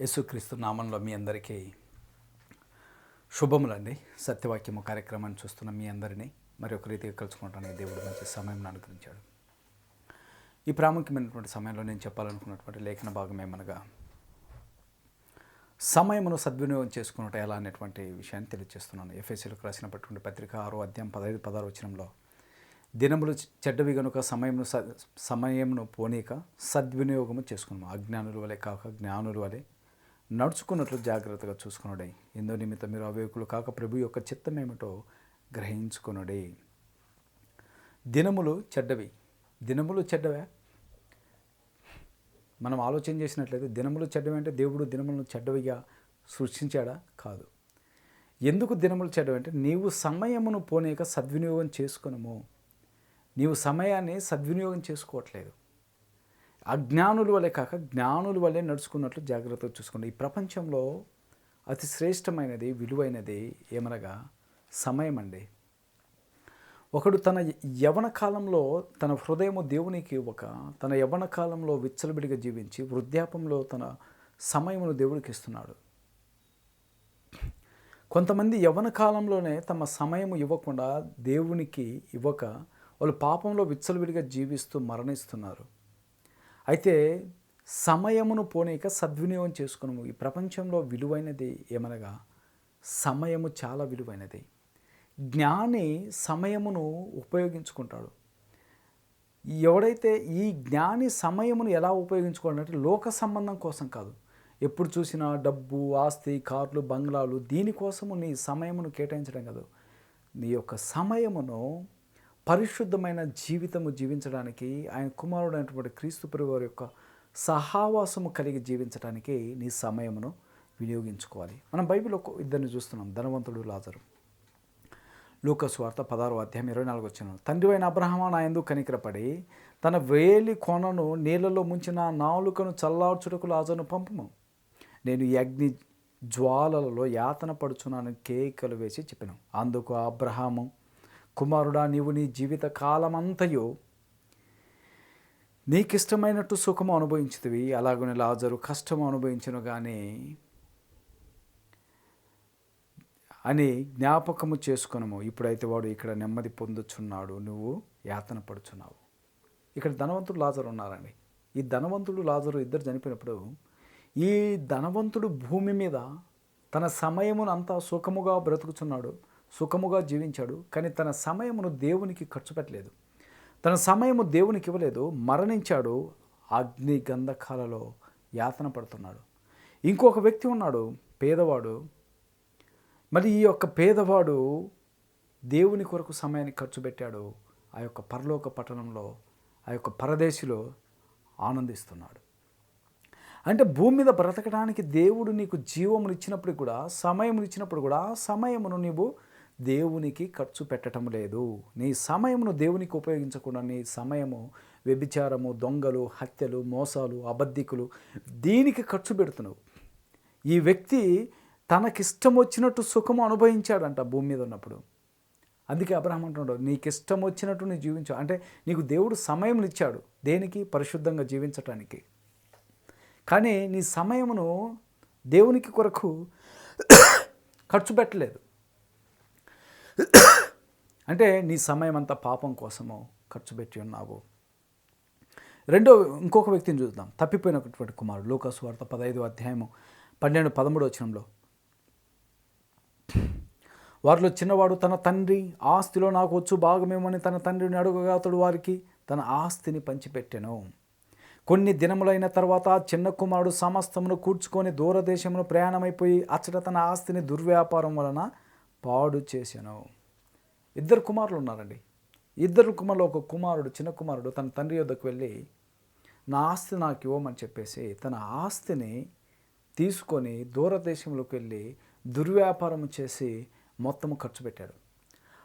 యేసుక్రీస్తు నామంలో మీ అందరికీ శుభములండి. సత్యవాక్యము కార్యక్రమాన్ని చూస్తున్న మీ అందరినీ మరి ఒక రీతిగా కలుసుకుంటానికి దేవుడు మంచి సమయం అనుగ్రహించాడు. ఈ ప్రాముఖ్యమైనటువంటి సమయంలో నేను చెప్పాలనుకున్నటువంటి లేఖన భాగం ఏమనగా సమయమును సద్వినియోగం చేసుకున్నట్టు ఎలా అనేటువంటి విషయాన్ని తెలియజేస్తున్నాను. ఎఫ్ఎస్సీలకు రాసినటువంటి పత్రిక ఆరో అధ్యాయం పదహైదు పదహారు వచ్చినంలో దినములు చెడ్డవి గనుక సమయమును స సమయమును పోనీక సద్వినియోగము చేసుకున్నాము. అజ్ఞానుల వలె కాక జ్ఞానుల వలె నడుచుకున్నట్లు జాగ్రత్తగా చూసుకున్నాడే ఎందో నిమిత్తం మీరు అవేకులు కాక ప్రభు యొక్క చిత్తం ఏమిటో గ్రహించుకున్నాడే దినములు చెడ్డవి. దినములు చెడ్డవే? మనం ఆలోచన చేసినట్లయితే దినములు చెడ్డవి అంటే దేవుడు దినములను చెడ్డవిగా సృష్టించాడా? కాదు. ఎందుకు దినములు చెడ్డవి అంటే నీవు సమయమును పోనీక సద్వినియోగం చేసుకునము. నీవు సమయాన్ని సద్వినియోగం చేసుకోవట్లేదు. అజ్ఞానుల వలె కాక జ్ఞానుల వలె నడుచుకున్నట్లు జాగ్రత్తగా చూసుకోండి. ఈ ప్రపంచంలో అతి శ్రేష్టమైనది విలువైనది ఏమనగా సమయం అండి. ఒకడు తన యవన కాలంలో తన హృదయము దేవునికి ఇవ్వక తన యవన కాలంలో విచ్చలబిడిగా జీవించి వృద్ధాపంలో తన సమయమును దేవుడికి ఇస్తున్నాడు. కొంతమంది యవన కాలంలోనే తమ సమయం ఇవ్వకుండా దేవునికి ఇవ్వక వాళ్ళు పాపంలో విచ్చలవిడిగా జీవిస్తూ మరణిస్తున్నారు. అయితే సమయమును పోనీక సద్వినియోగం చేసుకున్నాము ఈ ప్రపంచంలో విలువైనది ఏమనగా సమయము చాలా విలువైనది. జ్ఞాని సమయమును ఉపయోగించుకుంటాడు. ఎవడైతే ఈ జ్ఞాని సమయమును ఎలా ఉపయోగించుకోవాలంటే లోక సంబంధం కోసం కాదు. ఎప్పుడు చూసినా డబ్బు ఆస్తి కార్లు బంగ్లాలు దీనికోసము నీ సమయమును కేటాయించడం కాదు. నీ యొక్క సమయమును పరిశుద్ధమైన జీవితము జీవించడానికి ఆయన కుమారుడైనటువంటి క్రీస్తు వారి యొక్క సహావాసము కలిగి జీవించడానికి నీ సమయమును వినియోగించుకోవాలి. మనం బైబిల్ ఒక ఇద్దరిని చూస్తున్నాం ధనవంతుడు లాజరు. లూకస్వార్త పదహారు అధ్యాయం ఇరవై నాలుగు వచ్చిన తండ్రి అయిన అబ్రహమ నా ఎందుకు కనికరపడి తన వేలి కొనను నీళ్ళలో ముంచిన నాలుకను చల్లార్చుటకు లాజను పంపము. నేను ఈ అగ్ని జ్వాలలలో యాతన పడుచున్నాను కేకలు వేసి చెప్పినాం. అందుకు అబ్రహాము కుమారుడా నీవు నీ జీవిత కాలమంతయు నీకిష్టమైనట్టు సుఖము అనుభవించుతవి. అలాగనే లాజరు కష్టము అనుభవించను కానీ అని జ్ఞాపకము చేసుకునము. ఇప్పుడైతే వాడు ఇక్కడ నెమ్మది పొందుచున్నాడు. నువ్వు యాతన పడుచున్నావు. ఇక్కడ ధనవంతుడు లాజరు ఉన్నారండి. ఈ ధనవంతుడు లాజరు ఇద్దరు చనిపోయినప్పుడు ఈ ధనవంతుడు భూమి మీద తన సమయమును అంతా సుఖముగా బ్రతుకుచున్నాడు. సుఖముగా జీవించాడు కానీ తన సమయమును దేవునికి ఖర్చు పెట్టలేదు. తన సమయము దేవునికి ఇవ్వలేదు మరణించాడు అగ్ని గంధకాలలో యాతన పడుతున్నాడు. ఇంకొక వ్యక్తి ఉన్నాడు పేదవాడు. మరి ఈ యొక్క పేదవాడు దేవుని కొరకు సమయాన్ని ఖర్చు పెట్టాడు ఆ యొక్క పరలోక పట్టణంలో ఆ యొక్క పరదేశిలో ఆనందిస్తున్నాడు. అంటే భూమి మీద బ్రతకడానికి దేవుడు నీకు జీవమును ఇచ్చినప్పుడు కూడా సమయమును ఇచ్చినప్పుడు కూడా సమయమును నీవు దేవునికి ఖర్చు పెట్టడం లేదు. నీ సమయమును దేవునికి ఉపయోగించకుండా నీ సమయము వ్యభిచారము దొంగలు హత్యలు మోసాలు అబద్ధికులు దీనికి ఖర్చు పెడుతున్నావు. ఈ వ్యక్తి తనకిష్టం వచ్చినట్టు సుఖము అనుభవించాడంట భూమి మీద ఉన్నప్పుడు. అందుకే అబ్రహం అంటున్నాడు నీకు ఇష్టం వచ్చినట్టు నీ జీవించు. అంటే నీకు దేవుడు సమయం ఇచ్చాడు దేనికి? పరిశుద్ధంగా జీవించటానికి. కానీ నీ సమయమును దేవునికి కొరకు ఖర్చు పెట్టలేదు. అంటే నీ సమయం అంతా పాపం కోసము ఖర్చు పెట్టి ఉన్నావు. రెండో ఇంకొక వ్యక్తిని చూద్దాం. తప్పిపోయినటువంటి కుమారుడు. లోకస్ వార్త పదహైదు అధ్యాయము పన్నెండు పదమూడు వచనంలో. వారిలో చిన్నవాడు తన తండ్రి ఆస్తిలో నాకు వచ్చు భాగమేమని తన తండ్రిని అడుగగా అతడు వారికి తన ఆస్తిని పంచిపెట్టెను. కొన్ని దినములైన తర్వాత చిన్న కుమారుడు సమస్తమును కూర్చుకొని దూరదేశమును ప్రయాణమైపోయి అచ్చట తన ఆస్తిని దుర్వ్యాపారం వలన పాడు చేశాను. ఇద్దరు కుమారులు ఉన్నారండి. ఇద్దరు కుమారులు ఒక కుమారుడు చిన్న కుమారుడు తన తండ్రి వద్దకు వెళ్ళి నా ఆస్తి నాకు ఇవ్వమని చెప్పేసి తన ఆస్తిని తీసుకొని దూరదేశంలోకి వెళ్ళి దుర్వ్యాపారం చేసి మొత్తము ఖర్చు పెట్టాడు.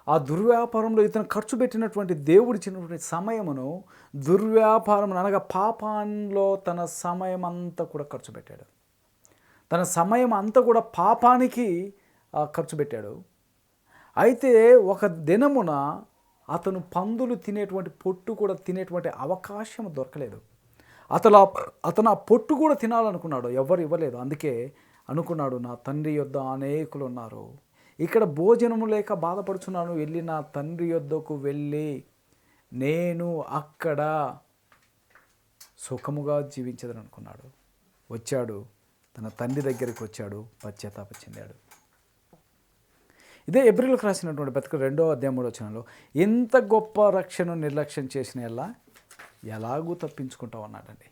ఆ దుర్వ్యాపారంలో ఇతను ఖర్చు పెట్టినటువంటి దేవుడిచ్చినటువంటి సమయమును దుర్వ్యాపారం అనగా పాపంలో తన సమయం అంతా కూడా ఖర్చు పెట్టాడు. తన సమయం అంతా కూడా పాపానికి ఖర్చు పెట్టాడు. అయితే ఒక దినమున అతను పందులు తినేటువంటి పొట్టు కూడా తినేటువంటి అవకాశం దొరకలేదు. అతను ఆ- అతను ఆ పొట్టు కూడా తినాలనుకున్నాడు. ఎవరు ఇవ్వలేదు. అందుకే అనుకున్నాడు నా తండ్రి యొద్ద అనేకులు ఉన్నారు. ఇక్కడ భోజనము లేక బాధపడుచున్నాను. వెళ్ళి నా తండ్రి యొద్దకు వెళ్ళి నేను అక్కడ సుఖముగా జీవించదని అనుకున్నాడు వచ్చాడు. తన తండ్రి దగ్గరికి వచ్చాడు. పశ్చాత్తాప చెందాడు. ఇదే ఏప్రిల్కి రాసినటువంటి బతుకు రెండో అధ్యాయం మూడో వచనంలో ఎంత గొప్ప రక్షణను నిర్లక్ష్యం చేసిన ఎలా ఎలాగూ తప్పించుకుంటావు అన్నాడండి.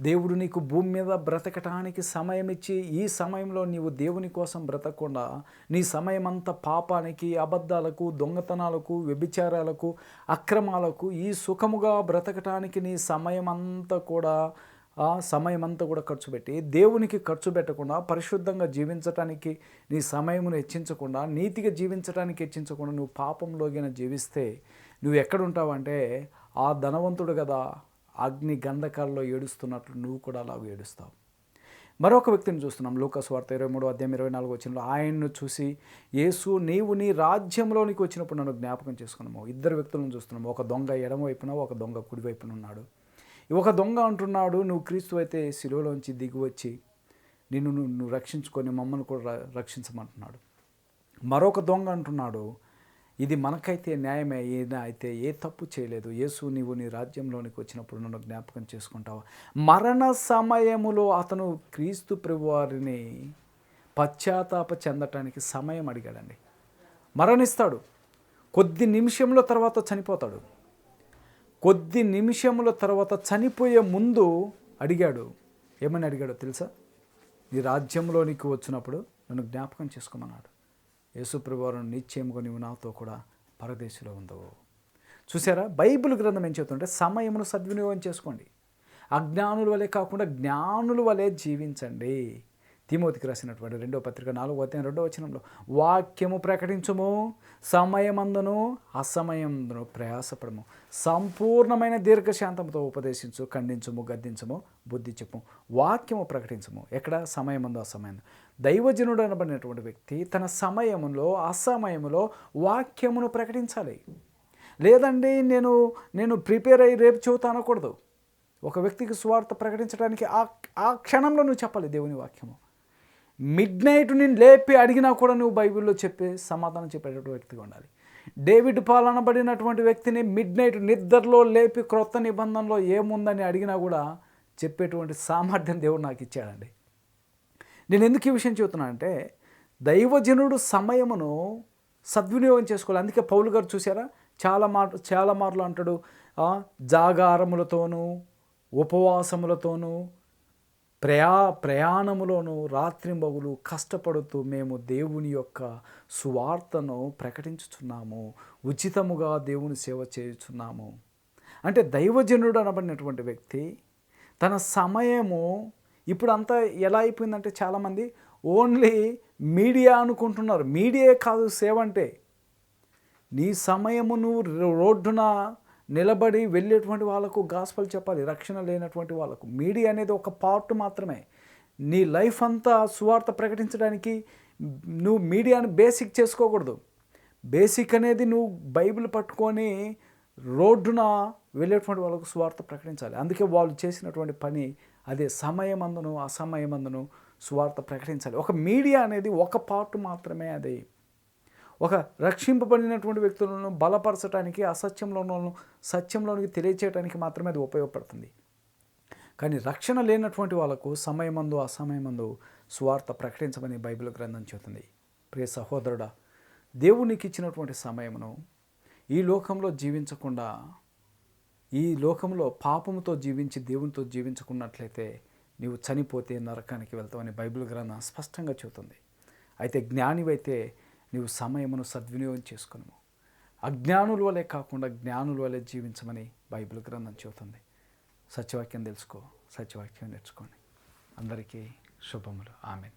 దేవుడు నీకు భూమి మీద బ్రతకటానికి సమయం ఇచ్చి ఈ సమయంలో నీవు దేవుని కోసం బ్రతకకుండా నీ సమయం అంతా పాపానికి అబద్ధాలకు దొంగతనాలకు వ్యభిచారాలకు అక్రమాలకు ఈ సుఖముగా బ్రతకటానికి నీ సమయం అంతా కూడా ఆ సమయం అంతా కూడా ఖర్చు పెట్టి దేవునికి ఖర్చు పెట్టకుండా పరిశుద్ధంగా జీవించటానికి నీ సమయమును హెచ్చించకుండా నీతిగా జీవించడానికి హెచ్చించకుండా నువ్వు పాపంలోగిన జీవిస్తే నువ్వు ఎక్కడుంటావంటే ఆ ధనవంతుడు కదా అగ్ని గంధకాల్లో ఏడుస్తున్నట్లు నువ్వు కూడా అలా ఏడుస్తావు. మరొక వ్యక్తిని చూస్తున్నాం లూకస్ వార్త ఇరవై మూడు అధ్యాయం ఇరవై నాలుగు వచ్చినప్పుడు ఆయన్ను చూసి యేసు నీవు నీ రాజ్యంలోనికి వచ్చినప్పుడు నన్ను జ్ఞాపకం చేసుకున్నాము. ఇద్దరు వ్యక్తులను చూస్తున్నాము ఒక దొంగ ఎడమ వైపున ఒక దొంగ కుడివైపున ఉన్నాడు. ఒక దొంగ అంటున్నాడు నువ్వు క్రీస్తు అయితే శిలువలోంచి దిగి వచ్చి నిన్ను నువ్వు నువ్వు రక్షించుకొని మమ్మల్ని కూడా రక్షించమంటున్నాడు. మరొక దొంగ అంటున్నాడు ఇది మనకైతే న్యాయమే ఏదైనా అయితే ఏ తప్పు చేయలేదు. యేసు నీవు నీ రాజ్యంలోనికి వచ్చినప్పుడు నన్ను జ్ఞాపకం చేసుకుంటావా? మరణ సమయములో అతను క్రీస్తు ప్రభువారిని పశ్చాత్తాప చెందటానికి సమయం అడిగాడండి. మరణిస్తాడు. కొద్ది నిమిషంలో తర్వాత చనిపోతాడు. కొద్ది నిమిషముల తర్వాత చనిపోయే ముందు అడిగాడు. ఏమని అడిగాడో తెలుసా? నీ రాజ్యంలోనికి వచ్చినప్పుడు నన్ను జ్ఞాపకం చేసుకోమన్నాడు. యేసుప్రభువారం నిశ్చయముగా నీవు నాతో కూడా పరదేశంలో ఉండవు. చూసారా? బైబిల్ గ్రంథం ఏం చెప్తుంటే సమయమును సద్వినియోగం చేసుకోండి. అజ్ఞానుల వలె కాకుండా జ్ఞానుల వలె జీవించండి. తిమోతికి రాసినటువంటి రెండో పత్రిక నాలుగో అధ్యాయం రెండో వచనంలో వాక్యము ప్రకటించము సమయమందును అసమయందును ప్రయాసపడము. సంపూర్ణమైన దీర్ఘశాంతంతో ఉపదేశించు ఖండించము గద్దించము బుద్ధి చెప్పు వాక్యము ప్రకటించము. ఎక్కడ? సమయమందు అసమయం దైవజనుడు అనబడినటువంటి వ్యక్తి తన సమయములో అసమయములో వాక్యమును ప్రకటించాలి. లేదండి నేను నేను ప్రిపేర్ అయ్యి రేపు చెబుతా అనకూడదు. ఒక వ్యక్తికి స్వార్థ ప్రకటించడానికి ఆ ఆ క్షణంలో నువ్వు చెప్పాలి దేవుని వాక్యము. మిడ్ నైట్ నేను లేపి అడిగినా కూడా నువ్వు బైబిల్లో చెప్పే సమాధానం చెప్పేటటువంటి వ్యక్తిగా ఉండాలి. డేవిడ్ పాల్ అనబడినటువంటి వ్యక్తిని మిడ్ నైట్ నిద్రలో లేపి క్రొత్త నిబంధనలో ఏముందని అడిగినా కూడా చెప్పేటువంటి సామర్థ్యం దేవుడు నాకు ఇచ్చాడండి. నేను ఎందుకు ఈ విషయం చెబుతున్నా అంటే దైవజనుడు సమయమును సద్వినియోగం చేసుకోవాలి. అందుకే పౌలు గారు చూసారా చాలా మా చాలా మార్లు అంటాడు. జాగారములతోనూ ఉపవాసములతోనూ ప్రయా ప్రయాణములోను రాత్రింబగులు కష్టపడుతూ మేము దేవుని యొక్క సువార్తను ప్రకటించుచున్నాము. ఉచితముగా దేవుని సేవ చేయుచున్నాము. అంటే దైవజనుడు అనబడినటువంటి వ్యక్తి తన సమయము ఇప్పుడు అంతా ఎలా అయిపోయిందంటే చాలామంది ఓన్లీ మీడియా అనుకుంటున్నారు. మీడియా కాదు సేవ అంటే నీ సమయమును రోడ్డున నిలబడి వెళ్ళేటువంటి వాళ్ళకు గాస్పల్ చెప్పాలి రక్షణ లేనటువంటి వాళ్ళకు. మీడియా అనేది ఒక పార్ట్ మాత్రమే. నీ లైఫ్ అంతా సువార్త ప్రకటించడానికి నువ్వు మీడియాని బేసిక్ చేసుకోకూడదు. బేసిక్ అనేది నువ్వు బైబిల్ పట్టుకొని రోడ్డున వెళ్ళేటువంటి వాళ్ళకు సువార్త ప్రకటించాలి. అందుకే వాళ్ళు చేసినటువంటి పని అదే సమయమందును అసమయమందును సువార్త ప్రకటించాలి. ఒక మీడియా అనేది ఒక పార్ట్ మాత్రమే అది. ఒక రక్షింపబడినటువంటి వ్యక్తులను బలపరచడానికి అసత్యంలోనూ సత్యంలోనికి తెలియచేయడానికి మాత్రమే అది ఉపయోగపడుతుంది. కానీ రక్షణ లేనటువంటి వాళ్ళకు సమయమందు అసమయమందు స్వార్థ ప్రకటించమని బైబిల్ గ్రంథం చెబుతుంది. ప్రియ సహోదరుడా దేవునికి ఇచ్చినటువంటి సమయమును ఈ లోకంలో జీవించకుండా ఈ లోకంలో పాపముతో జీవించి దేవునితో జీవించుకున్నట్లయితే నీవు చనిపోతే నరకానికి వెళ్తావని బైబిల్ గ్రంథం స్పష్టంగా చెబుతుంది. అయితే జ్ఞానివైతే నీవు సమయమును సద్వినియోగం చేసుకును అజ్ఞానుల వలె కాకుండా జ్ఞానుల వలె జీవించమని బైబిల్ గ్రంథం చెబుతుంది. సత్యవాక్యం తెలుసుకో సత్యవాక్యం నేర్చుకోండి. అందరికీ శుభములు. ఆమెన్.